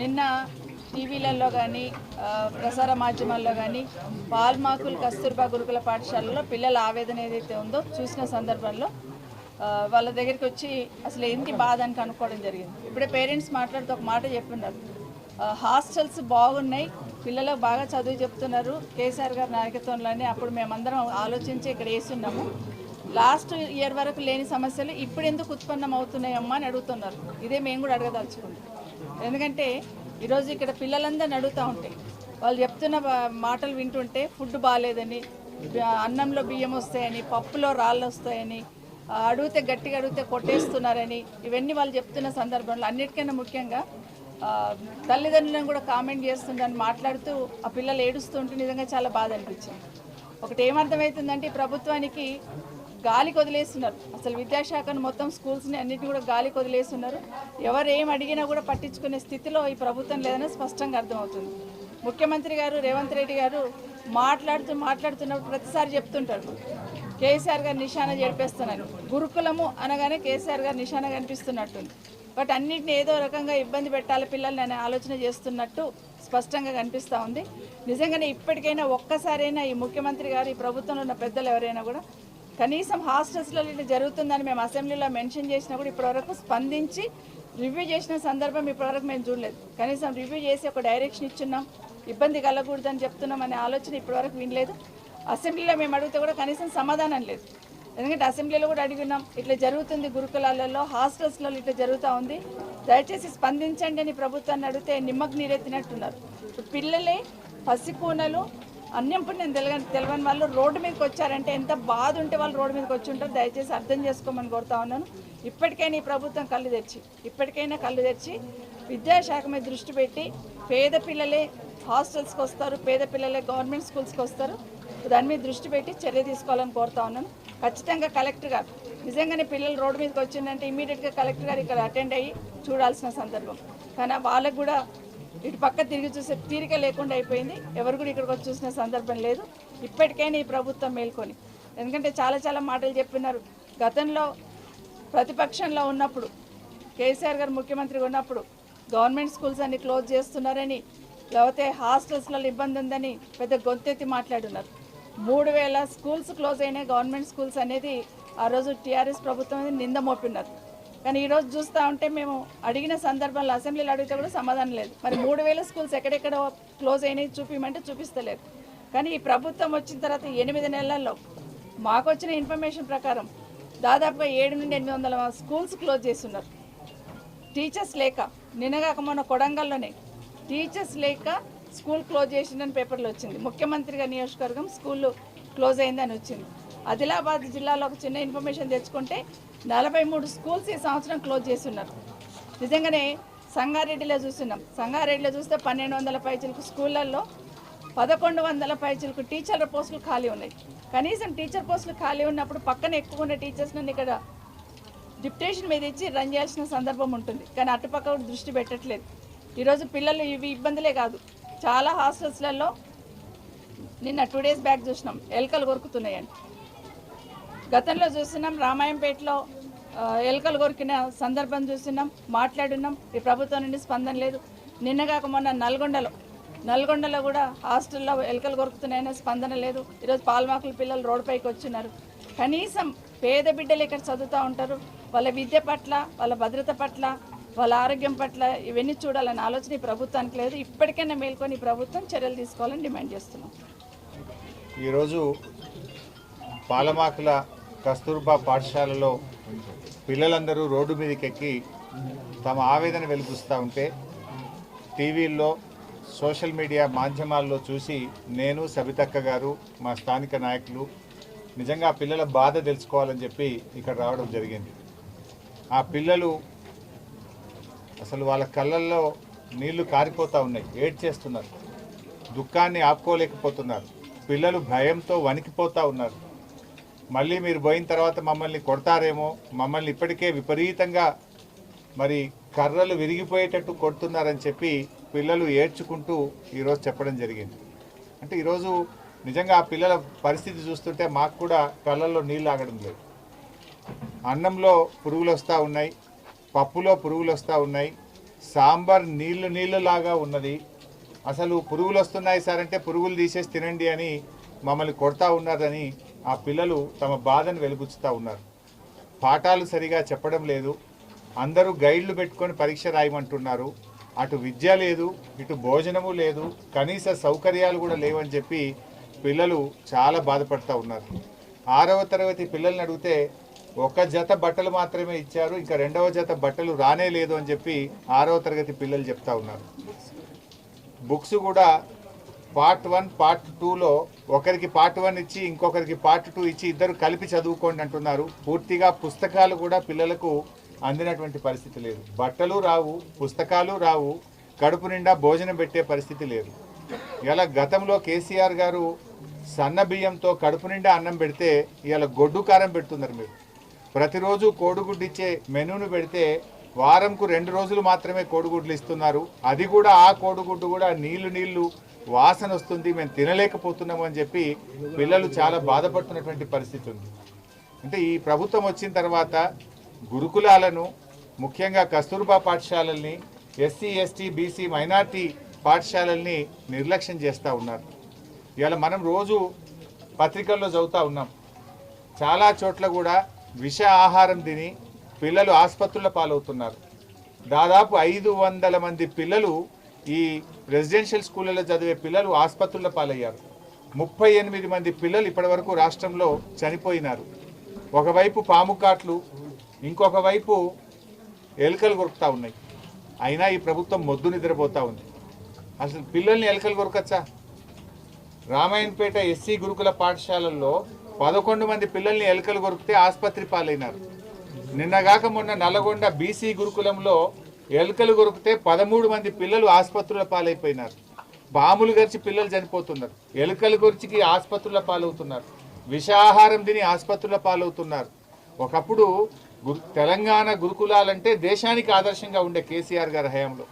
నిన్న టీవీలలో కానీ ప్రసార మాధ్యమాల్లో కానీ పాల్మాకుల్ కస్తూర్బా గురుకుల పాఠశాలలో పిల్లల ఆవేదన ఏదైతే ఉందో చూసిన సందర్భంలో వాళ్ళ దగ్గరికి వచ్చి అసలు ఏంటి బాధ అని కనుక్కోవడం జరిగింది. ఇప్పుడే పేరెంట్స్ మాట్లాడుతూ ఒక మాట చెప్పున్నారు హాస్టల్స్ బాగున్నాయి పిల్లలకు బాగా చదువు చెప్తున్నారు కేసీఆర్ గారి నాయకత్వంలోనే అప్పుడు మేమందరం ఆలోచించి ఇక్కడ వేస్తున్నాము లాస్ట్ ఇయర్ వరకు లేని సమస్యలు ఇప్పుడు ఎందుకు ఉత్పన్నం అవుతున్నాయమ్మా అని అడుగుతున్నారు. ఇదే మేము కూడా అడగదలుచుకుంటాం ఎందుకంటే ఈరోజు ఇక్కడ పిల్లలందరిని అడుగుతూ ఉంటాయి వాళ్ళు చెప్తున్న మాటలు వింటుంటే ఫుడ్ బాగాలేదని అన్నంలో బియ్యం వస్తాయని పప్పులో రాళ్ళు వస్తాయని అడిగితే గట్టిగా అడిగితే కొట్టేస్తున్నారని ఇవన్నీ వాళ్ళు చెప్తున్న సందర్భంలో అన్నిటికైనా ముఖ్యంగా తల్లిదండ్రులను కూడా కామెంట్ చేస్తుండని మాట్లాడుతూ ఆ పిల్లలు ఏడుస్తుంటే నిజంగా చాలా బాధ అనిపించింది. ఒకటి ఏమర్థమవుతుందంటే ఈ ప్రభుత్వానికి గాలికి వదిలేస్తున్నారు అసలు విద్యాశాఖను మొత్తం స్కూల్స్ని అన్నిటిని కూడా గాలికి వదిలేస్తున్నారు ఎవరు ఏం అడిగినా కూడా పట్టించుకునే స్థితిలో ఈ ప్రభుత్వం లేదని స్పష్టంగా అర్థమవుతుంది. ముఖ్యమంత్రి గారు రేవంత్ రెడ్డి గారు మాట్లాడుతూ మాట్లాడుతున్నప్పుడు ప్రతిసారి చెప్తుంటారు. కేసీఆర్ గారు నిశాన జరిపేస్తున్నారు. గురుకులము అనగానే కేసీఆర్ గారు నిశాన కనిపిస్తున్నట్టుంది. బట్ అన్నింటిని ఏదో రకంగా ఇబ్బంది పెట్టాలి పిల్లల్ని అనే ఆలోచన చేస్తున్నట్టు స్పష్టంగా కనిపిస్తూ ఉంది. నిజంగానే ఇప్పటికైనా ఒక్కసారైనా ఈ ముఖ్యమంత్రి గారు ఈ ప్రభుత్వంలో ఉన్న పెద్దలు ఎవరైనా కూడా కనీసం హాస్టల్స్లో ఇట్లా జరుగుతుందని మేము అసెంబ్లీలో మెన్షన్ చేసినా కూడా ఇప్పటివరకు స్పందించి రివ్యూ చేసిన సందర్భం ఇప్పటివరకు మేము చూడలేదు. కనీసం రివ్యూ చేసి ఒక డైరెక్షన్ ఇచ్చున్నాం. ఇబ్బంది కలగకూడదని చెప్తున్నాం అనే ఆలోచన ఇప్పటివరకు వినలేదు. అసెంబ్లీలో మేము అడిగితే కూడా కనీసం సమాధానం లేదు. ఎందుకంటే అసెంబ్లీలో కూడా అడిగినాం ఇట్లా జరుగుతుంది గురుకులాలలో హాస్టల్స్లో ఇట్లా జరుగుతూ ఉంది. దయచేసి స్పందించండి అని ప్రభుత్వాన్ని అడిగితే నిమ్మకు నీరెత్తినట్టున్నారు. పిల్లలే పసిపూనలు అన్యం నేను తెలియని తెలియని వాళ్ళు రోడ్డు మీదకి వచ్చారంటే ఎంత బాధ ఉంటే వాళ్ళు రోడ్డు మీదకి వచ్చి ఉంటారు. దయచేసి అర్థం చేసుకోమని కోరుతా ఉన్నాను. ఇప్పటికైనా ఈ ప్రభుత్వం కళ్ళు తెచ్చి ఇప్పటికైనా కళ్ళు తెచ్చి విద్యాశాఖ మీద దృష్టి పెట్టి పేద పిల్లలే హాస్టల్స్కి వస్తారు పేద పిల్లలే గవర్నమెంట్ స్కూల్స్కి వస్తారు. దాని మీద దృష్టి పెట్టి చర్య తీసుకోవాలని కోరుతా ఉన్నాను. ఖచ్చితంగా కలెక్టర్ గారు నిజంగానే పిల్లలు రోడ్డు మీదకి వచ్చిందంటే ఇమీడియట్గా కలెక్టర్ గారు ఇక్కడ అటెండ్ అయ్యి చూడాల్సిన సందర్భం. కానీ వాళ్ళకు కూడా ఇటు పక్క తిరిగి చూసే తీరిక లేకుండా అయిపోయింది. ఎవరు కూడా ఇక్కడికి వచ్చి చూసిన సందర్భం లేదు. ఇప్పటికైనా ఈ ప్రభుత్వం మేల్కొని. ఎందుకంటే చాలా చాలా మాటలు చెప్పినారు. గతంలో ప్రతిపక్షంలో ఉన్నప్పుడు కేసీఆర్ గారు ముఖ్యమంత్రిగా ఉన్నప్పుడు గవర్నమెంట్ స్కూల్స్ అన్ని క్లోజ్ చేస్తున్నారని లేకపోతే హాస్టల్స్లో ఇబ్బంది ఉందని పెద్ద గొంతెత్తి మాట్లాడున్నారు. మూడు వేల స్కూల్స్ క్లోజ్ అయినాయి. గవర్నమెంట్ స్కూల్స్ అనేది ఆ రోజు టీఆర్ఎస్ ప్రభుత్వం అనేది నింద మోపినారు కానీ ఈరోజు చూస్తూ ఉంటే మేము అడిగిన సందర్భంలో అసెంబ్లీలో అడిగితే కూడా సమాధానం లేదు. మరి మూడు వేల స్కూల్స్ ఎక్కడెక్కడ క్లోజ్ అయినాయి చూపించమంటే చూపిస్తలేదు. కానీ ఈ ప్రభుత్వం వచ్చిన తర్వాత ఎనిమిది నెలల్లో మాకు వచ్చిన ఇన్ఫర్మేషన్ ప్రకారం దాదాపుగా ఏడు నుండి ఎనిమిది వందల స్కూల్స్ క్లోజ్ చేస్తున్నారు. టీచర్స్ లేక నినగాక మొన్న కొడంగల్లోనే టీచర్స్ లేక స్కూల్ క్లోజ్ చేసిందని పేపర్లో వచ్చింది. ముఖ్యమంత్రిగా నియోజకవర్గం స్కూల్ క్లోజ్ అయిందని వచ్చింది. ఆదిలాబాద్ జిల్లాలో ఒక చిన్న ఇన్ఫర్మేషన్ తెచ్చుకుంటే నలభై మూడు స్కూల్స్ ఈ సంవత్సరం క్లోజ్ చేస్తున్నారు. నిజంగానే సంగారెడ్డిలో చూస్తున్నాం. సంగారెడ్డిలో చూస్తే పన్నెండు వందల పైచలకు స్కూళ్ళల్లో పదకొండు వందల పైచలకు టీచర్ల పోస్టులు ఖాళీ ఉన్నాయి. కనీసం టీచర్ పోస్టులు ఖాళీ ఉన్నప్పుడు పక్కన ఎక్కువ ఉన్న టీచర్స్ని ఇక్కడ డిప్యుటేషన్ మీద ఇచ్చి రన్ చేయాల్సిన సందర్భం ఉంటుంది. కానీ అటుపక్క దృష్టి పెట్టట్లేదు. ఈరోజు పిల్లలు ఇవి ఇబ్బందులే కాదు. చాలా హాస్టల్స్లలో నిన్న టూ డేస్ బ్యాక్ చూసినాం. ఎలుకలు కొరుకుతున్నాయండి గతంలో చూస్తున్నాం రామాయంపేటలో ఎలుకలు కొరికిన సందర్భం చూస్తున్నాం మాట్లాడున్నాం. ఈ ప్రభుత్వం నుండి స్పందన లేదు. నిన్నగాక మొన్న నల్గొండలో నల్గొండలో కూడా హాస్టల్లో ఎలుకలు కొరుకుతున్నాయనే స్పందన లేదు. ఈరోజు పాల్మాకుల పిల్లలు రోడ్డుపైకి వచ్చినారు కనీసం పేద బిడ్డలు ఇక్కడ చదువుతూ ఉంటారు. వాళ్ళ విద్య పట్ల వాళ్ళ భద్రత పట్ల వాళ్ళ ఆరోగ్యం పట్ల ఇవన్నీ చూడాలనే ఆలోచన ఈ ప్రభుత్వానికి లేదు. ఇప్పటికైనా మేల్కొని ప్రభుత్వం చర్యలు తీసుకోవాలని డిమాండ్ చేస్తున్నాం. ఈరోజు పాలమాకుల కస్తూర్బా పాఠశాలలో పిల్లలందరూ రోడ్డు మీదకెక్కి తమ ఆవేదన వెలిపిస్తూ ఉంటే టీవీల్లో సోషల్ మీడియా మాధ్యమాల్లో చూసి నేను సబితక్క గారు మా స్థానిక నాయకులు నిజంగా పిల్లల బాధ తెలుసుకోవాలని చెప్పి ఇక్కడ రావడం జరిగింది. ఆ పిల్లలు అసలు వాళ్ళ కళ్ళల్లో నీళ్ళు కారిపోతూ ఉన్నాయి ఏడ్చేస్తున్నారు దుఃఖాన్ని ఆపుకోలేకపోతున్నారు పిల్లలు భయంతో వణికిపోతూ ఉన్నారు. మళ్ళీ మీరు పోయిన తర్వాత మమ్మల్ని కొడతారేమో మమ్మల్ని ఇప్పటికే విపరీతంగా మరి కర్రలు విరిగిపోయేటట్టు కొడుతున్నారని చెప్పి పిల్లలు ఏడ్చుకుంటూ ఈరోజు చెప్పడం జరిగింది. అంటే ఈరోజు నిజంగా ఆ పిల్లల పరిస్థితి చూస్తుంటే మాకు కూడా కళ్ళల్లో నీళ్ళు ఆగడం లేదు. అన్నంలో పురుగులు వస్తూ ఉన్నాయి పప్పులో పురుగులు వస్తూ ఉన్నాయి సాంబార్ నీళ్ళు నీళ్ళులాగా ఉన్నది. అసలు పురుగులు వస్తున్నాయి సార్ అంటే పురుగులు తీసేసి తినండి అని మమ్మల్ని కొడతా ఉన్నారని ఆ పిల్లలు తమ బాధను వెలుగుచ్చుతూ ఉన్నారు. పాఠాలు సరిగా చెప్పడం లేదు. అందరూ గైడ్లు పెట్టుకొని పరీక్ష రాయమంటున్నారు. అటు విద్య లేదు ఇటు భోజనము లేదు కనీస సౌకర్యాలు కూడా లేవని చెప్పి పిల్లలు చాలా బాధపడుతూ ఉన్నారు. ఆరవ తరగతి పిల్లల్ని అడిగితే ఒక జత బట్టలు మాత్రమే ఇచ్చారు ఇంకా రెండవ జత బట్టలు రానే లేదు అని చెప్పి ఆరవ తరగతి పిల్లలు చెప్తా ఉన్నారు. బుక్స్ కూడా పార్ట్ వన్ పార్ట్ టూలో ఒకరికి పార్ట్ వన్ ఇచ్చి ఇంకొకరికి పార్ట్ టూ ఇచ్చి ఇద్దరు కలిపి చదువుకోండి అంటున్నారు. పూర్తిగా పుస్తకాలు కూడా పిల్లలకు అందినటువంటి పరిస్థితి లేదు. బట్టలు రావు పుస్తకాలు రావు కడుపు నిండా భోజనం పెట్టే పరిస్థితి లేదు. ఇలా గతంలో కేసీఆర్ గారు సన్న బియ్యంతో కడుపు నిండా అన్నం పెడితే ఇలా గొడ్డు కారం పెడుతున్నారు మీరు. ప్రతిరోజు కోడిగుడ్డు ఇచ్చే మెనూను పెడితే వారంకు రెండు రోజులు మాత్రమే కోడిగుడ్లు ఇస్తున్నారు. అది కూడా ఆ కోడిగుడ్డు కూడా నీళ్ళు నీళ్ళు వాసన వస్తుంది మేము తినలేకపోతున్నాము అని చెప్పి పిల్లలు చాలా బాధపడుతున్నటువంటి పరిస్థితి ఉంది. అంటే ఈ ప్రభుత్వం వచ్చిన తర్వాత గురుకులాలను ముఖ్యంగా కస్తూర్బా పాఠశాలల్ని ఎస్సీ ఎస్టీ బీసీ మైనార్టీ పాఠశాలల్ని నిర్లక్ష్యం చేస్తూ ఉన్నారు. ఇవాళ మనం రోజు పత్రికల్లో చదువుతూ ఉన్నాం. చాలా చోట్ల కూడా విష ఆహారం తిని పిల్లలు ఆసుపత్రుల పాలవుతున్నారు. దాదాపు ఐదు వందల మంది పిల్లలు ఈ రెసిడెన్షియల్ స్కూళ్ళలో చదివే పిల్లలు ఆసుపత్రుల పాలయ్యారు. ముప్పై ఎనిమిది మంది పిల్లలు ఇప్పటివరకు రాష్ట్రంలో చనిపోయినారు. ఒకవైపు పాము కాట్లు ఇంకొక వైపు ఎలుకలు కొరుకుతా ఉన్నాయి. అయినా ఈ ప్రభుత్వం మొద్దు నిద్రపోతా ఉంది. అసలు పిల్లల్ని ఎలుకలు కొరకచ్చా? రామాయణపేట ఎస్సీ గురుకుల పాఠశాలల్లో పదకొండు మంది పిల్లల్ని ఎలుకలు కొరికితే ఆసుపత్రి పాలైనారు. నిన్నగాక మొన్న నల్గొండ బీసీ గురుకులంలో ఎలుకలు కొరికితే పదమూడు మంది పిల్లలు ఆసుపత్రుల పాలైపోయినారు. బాములు గరిచి పిల్లలు చనిపోతున్నారు. ఎలుకలు గొరిచికి ఆసుపత్రుల పాలవుతున్నారు. విషాహారం తిని ఆసుపత్రుల పాలవుతున్నారు. ఒకప్పుడు గురు తెలంగాణ గురుకులాలంటే దేశానికి ఆదర్శంగా ఉండే కేసీఆర్ గారి హయాంలో.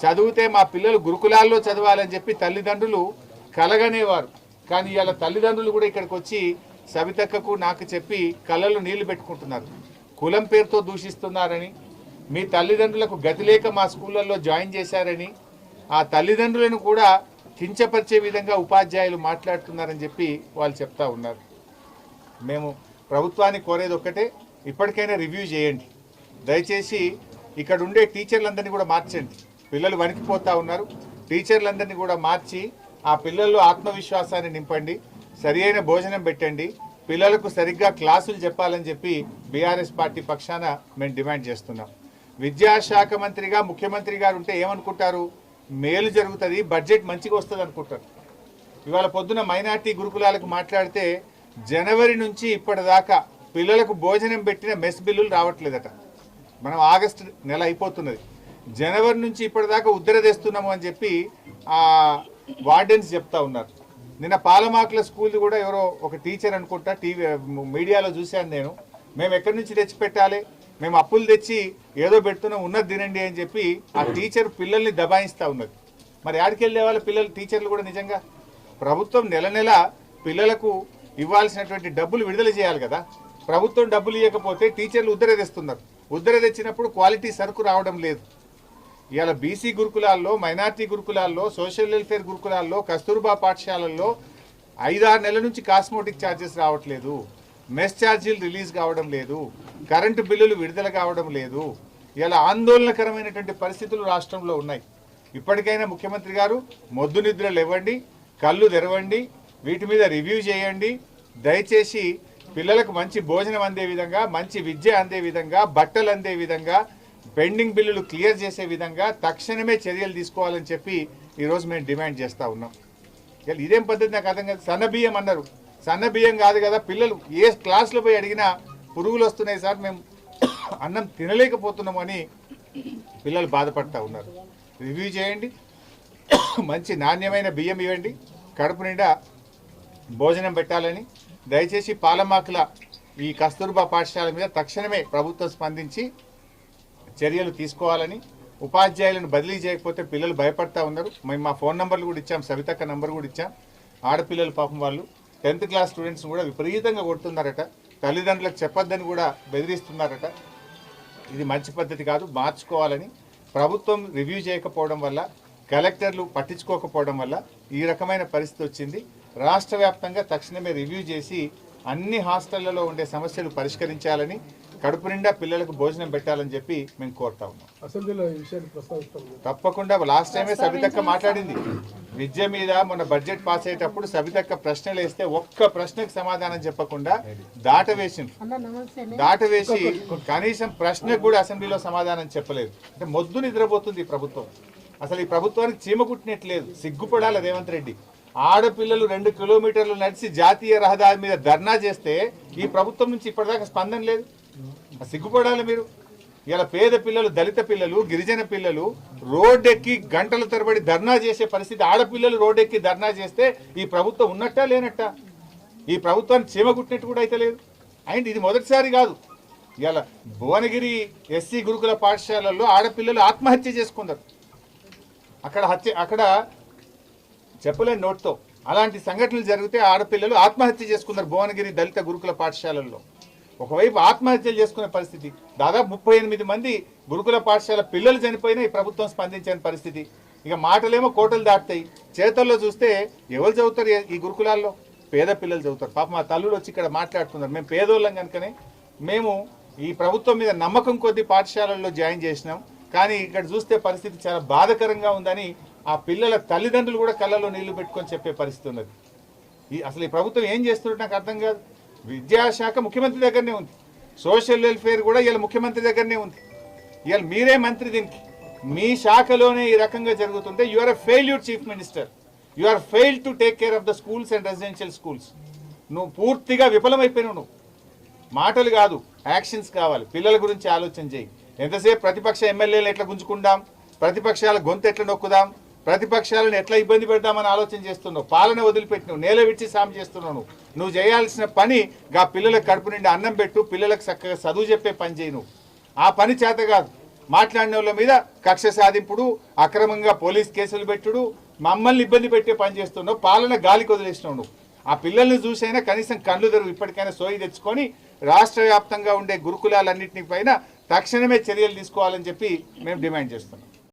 చదివితే మా పిల్లలు గురుకులాల్లో చదవాలని చెప్పి తల్లిదండ్రులు కలగనేవారు. కానీ ఇవాళ తల్లిదండ్రులు కూడా ఇక్కడికి వచ్చి సవితక్కకు నాకు చెప్పి కళ్ళలో నీళ్ళు పెట్టుకుంటున్నారు. కులం పేరుతో దూషిస్తున్నారని మీ తల్లిదండ్రులకు గతి లేక మా స్కూళ్ళల్లో జాయిన్ చేశారని ఆ తల్లిదండ్రులను కూడా కించపరిచే విధంగా ఉపాధ్యాయులు మాట్లాడుతున్నారని చెప్పి వాళ్ళు చెప్తా ఉన్నారు. మేము ప్రభుత్వాన్ని కోరేది ఒక్కటే ఇప్పటికైనా రివ్యూ చేయండి. దయచేసి ఇక్కడ ఉండే టీచర్లందరినీ కూడా మార్చండి. పిల్లలు వణికిపోతూ ఉన్నారు. టీచర్లందరినీ కూడా మార్చి ఆ పిల్లల్లో ఆత్మవిశ్వాసాన్ని నింపండి. సరియైన భోజనం పెట్టండి. పిల్లలకు సరిగ్గా క్లాసులు చెప్పాలని చెప్పి బీఆర్ఎస్ పార్టీ పక్షాన మేము డిమాండ్ చేస్తున్నాం. విద్యాశాఖ మంత్రిగా ముఖ్యమంత్రి గారు ఉంటే ఏమనుకుంటారు? మేలు జరుగుతుంది బడ్జెట్ మంచిగా వస్తుంది అనుకుంటారు. ఇవాళ పొద్దున మైనార్టీ గురుకులాలకు మాట్లాడితే జనవరి నుంచి ఇప్పటిదాకా పిల్లలకు భోజనం పెట్టిన మెస్ బిల్లులు రావట్లేదట. మనం ఆగస్టు నెల అయిపోతున్నది. జనవరి నుంచి ఇప్పటిదాకా ఉద్దర తెస్తున్నాము అని చెప్పి ఆ వార్డెన్స్ చెప్తా ఉన్నారు. నిన్న పాలమాకుల స్కూల్ కూడా ఎవరో ఒక టీచర్ అనుకుంటా టీవీ మీడియాలో చూశాను నేను. మేము ఎక్కడి నుంచి తెచ్చిపెట్టాలి? మేము అప్పులు తెచ్చి ఏదో పెడుతున్నాం ఉన్నది తినండి అని చెప్పి ఆ టీచర్ పిల్లల్ని దబాయిస్తా ఉన్నది. మరి ఆడికి వెళ్ళే వాళ్ళ పిల్లలు టీచర్లు కూడా నిజంగా? ప్రభుత్వం నెల నెల పిల్లలకు ఇవ్వాల్సినటువంటి డబ్బులు విడుదల చేయాలి కదా. ప్రభుత్వం డబ్బులు ఇవ్వకపోతే టీచర్లు ఉద్దర తెస్తున్నారు. ఉద్దర తెచ్చినప్పుడు క్వాలిటీ సరుకు రావడం లేదు. ఇవాళ బీసీ గురుకులాల్లో మైనార్టీ గురుకులాల్లో సోషల్ వెల్ఫేర్ గురుకులాల్లో కస్తూర్బా పాఠశాలల్లో ఐదారు నెలల నుంచి కాస్మోటిక్ ఛార్జెస్ రావట్లేదు. మెస్ ఛార్జీలు రిలీజ్ కావడం లేదు కరెంటు బిల్లులు విడుదల కావడం లేదు. ఇలా ఆందోళనకరమైనటువంటి పరిస్థితులు రాష్ట్రంలో ఉన్నాయి. ఇప్పటికైనా ముఖ్యమంత్రి గారు మొద్దు నిద్రలు ఇవ్వండి కళ్ళు తెరవండి వీటి మీద రివ్యూ చేయండి. దయచేసి పిల్లలకు మంచి భోజనం అందే విధంగా మంచి విద్య అందే విధంగా బట్టలు అందే విధంగా పెండింగ్ బిల్లులు క్లియర్ చేసే విధంగా తక్షణమే చర్యలు తీసుకోవాలని చెప్పి ఈరోజు మేము డిమాండ్ చేస్తూ ఉన్నాం. ఇదేం పద్ధతి నాకు అర్థం కాదు. సన్న బియ్యం అన్నారు. సన్న బియ్యం కాదు కదా పిల్లలు ఏ క్లాసులో పోయి అడిగినా పురుగులు వస్తున్నాయి సార్ మేము అన్నం తినలేకపోతున్నామని అని పిల్లలు బాధపడతా ఉన్నారు. రివ్యూ చేయండి. మంచి నాణ్యమైన బియ్యం ఇవ్వండి. కడుపు నిండా భోజనం పెట్టాలని. దయచేసి పాలమాకుల ఈ కస్తూర్బా పాఠశాల మీద తక్షణమే ప్రభుత్వం స్పందించి చర్యలు తీసుకోవాలని ఉపాధ్యాయులను బదిలీ చేయకపోతే పిల్లలు భయపడతా ఉన్నారు. మేము మా ఫోన్ నెంబర్లు కూడా ఇచ్చాం సవితక్క నెంబర్ కూడా ఇచ్చాం. ఆడపిల్లలు పాపం వాళ్ళు టెన్త్ క్లాస్ స్టూడెంట్స్ కూడా విపరీతంగా కొడుతున్నారట. తల్లిదండ్రులకు చెప్పొద్దని కూడా బెదిరిస్తున్నారట. ఇది మంచి పద్ధతి కాదు మార్చుకోవాలని. ప్రభుత్వం రివ్యూ చేయకపోవడం వల్ల కలెక్టర్లు పట్టించుకోకపోవడం వల్ల ఈ రకమైన పరిస్థితి వచ్చింది. రాష్ట్ర వ్యాప్తంగా తక్షణమే రివ్యూ చేసి అన్ని హాస్టళ్ళలో ఉండే సమస్యలు పరిష్కరించాలని కడుపు నిండా పిల్లలకు భోజనం పెట్టాలని చెప్పి మేము కోరుతా ఉన్నాం. అసెంబ్లీలో ఈ విషయాన్ని ప్రస్తావిస్తాం. తప్పకుండా లాస్ట్ టైమే సబితక్క మాట్లాడింది. విద్య మీద మొన్న బడ్జెట్ పాస్ అయ్యేటప్పుడు సబితక్క ప్రశ్నలు వేస్తే ఒక్క ప్రశ్నకు సమాధానం చెప్పకుండా దాటవేసింది దాటవేసి కనీసం ప్రశ్నకు కూడా అసెంబ్లీలో సమాధానం చెప్పలేదు. అంటే మొద్దు నిద్రపోతుంది ఈ ప్రభుత్వం. అసలు ఈ ప్రభుత్వానికి చీమ కుట్టినట్లేదు. సిగ్గుపడాలి రేవంత్ రెడ్డి. ఆడపిల్లలు రెండు కిలోమీటర్లు నడిచి జాతీయ రహదారి మీద ధర్నా చేస్తే ఈ ప్రభుత్వం నుంచి ఇప్పటిదాకా స్పందన లేదు. సిగ్గుపడాలి మీరు. ఇలా పేద పిల్లలు దళిత పిల్లలు గిరిజన పిల్లలు రోడ్డెక్కి గంటల తరబడి ధర్నా చేసే పరిస్థితి ఆడపిల్లలు రోడ్డెక్కి ధర్నా చేస్తే ఈ ప్రభుత్వం ఉన్నట్టా లేనట్టా? ఈ ప్రభుత్వాన్ని చీమగుట్టినట్టు కూడా అయితే లేదు. అండ్ ఇది మొదటిసారి కాదు. ఇలా భువనగిరి ఎస్సీ గురుకుల పాఠశాలల్లో ఆడపిల్లలు ఆత్మహత్య చేసుకున్నారు. అక్కడ హత్య అక్కడ చెప్పలేని నోట్తో అలాంటి సంఘటనలు జరిగితే ఆడపిల్లలు ఆత్మహత్య చేసుకున్నారు భువనగిరి దళిత గురుకుల పాఠశాలల్లో. ఒకవైపు ఆత్మహత్యలు చేసుకునే పరిస్థితి దాదాపు ముప్పై ఎనిమిది మంది గురుకుల పాఠశాల పిల్లలు చనిపోయినా ఈ ప్రభుత్వం స్పందించని పరిస్థితి. ఇక మాటలేమో కోటలు దాటుతాయి. చేతల్లో చూస్తే ఎవరు చదువుతారు ఈ- గురుకులాల్లో? పేద పిల్లలు చదువుతారు. పాప మా తల్లులు వచ్చి ఇక్కడ మాట్లాడుతున్నారు. మేము పేదోళ్ళం కనుకనే మేము ఈ ప్రభుత్వం మీద నమ్మకం కొద్ది పాఠశాలల్లో జాయిన్ చేసినాం. కానీ ఇక్కడ చూస్తే పరిస్థితి చాలా బాధకరంగా ఉందని ఆ పిల్లల తల్లిదండ్రులు కూడా కళ్ళలో నీళ్ళు పెట్టుకొని చెప్పే పరిస్థితి ఉన్నది. ఈ అసలు ఈ ప్రభుత్వం ఏం చేస్తున్నట్టు నాకు అర్థం కాదు. విద్యాశాఖ ముఖ్యమంత్రి దగ్గరనే ఉంది. సోషల్ వెల్ఫేర్ కూడా ఇలా ముఖ్యమంత్రి దగ్గరనే ఉంది. ఇవాళ మీరే మంత్రి దీనికి. మీ శాఖలోనే ఈ రకంగా జరుగుతుంటే you are a failure chief minister you are fail to take care of the schools and residential schools నువ్వు పూర్తిగా విఫలమైపోయినావు నువ్వు. మాటలు కాదు యాక్షన్స్ కావాలి. పిల్లల గురించి ఆలోచన చేయి. ఎంతసేపు ప్రతిపక్ష ఎమ్మెల్యేలు ఎట్లా గుంజుకుందాం? ప్రతిపక్షాల గొంతు ఎట్లా నొక్కుదాం? ప్రతిపక్షాలను ఎట్లా ఇబ్బంది పెడదామని ఆలోచన చేస్తున్నావు? పాలన వదిలిపెట్టినావు? నేల విడిచి సాయం చేస్తున్నావు నువ్వు చేయాల్సిన పని గా పిల్లలకు కడుపు నిండి అన్నం పెట్టు పిల్లలకు చక్కగా చదువు చెప్పే పని చేయి నువ్వు. ఆ పని చేత కాదు. మాట్లాడిన వాళ్ళ మీద కక్ష సాధింపుడు అక్రమంగా పోలీస్ కేసులు పెట్టుడు మమ్మల్ని ఇబ్బంది పెట్టే పని చేస్తున్నావు పాలన గాలికి వదిలేసినావు నువ్వు. ఆ పిల్లల్ని చూసైనా కనీసం కళ్ళు తెరువు ఇప్పటికైనా సోయి తెచ్చుకొని రాష్ట్ర వ్యాప్తంగా ఉండే గురుకులాలన్నింటినీ పైన తక్షణమే చర్యలు తీసుకోవాలని చెప్పి మేము డిమాండ్ చేస్తున్నాం.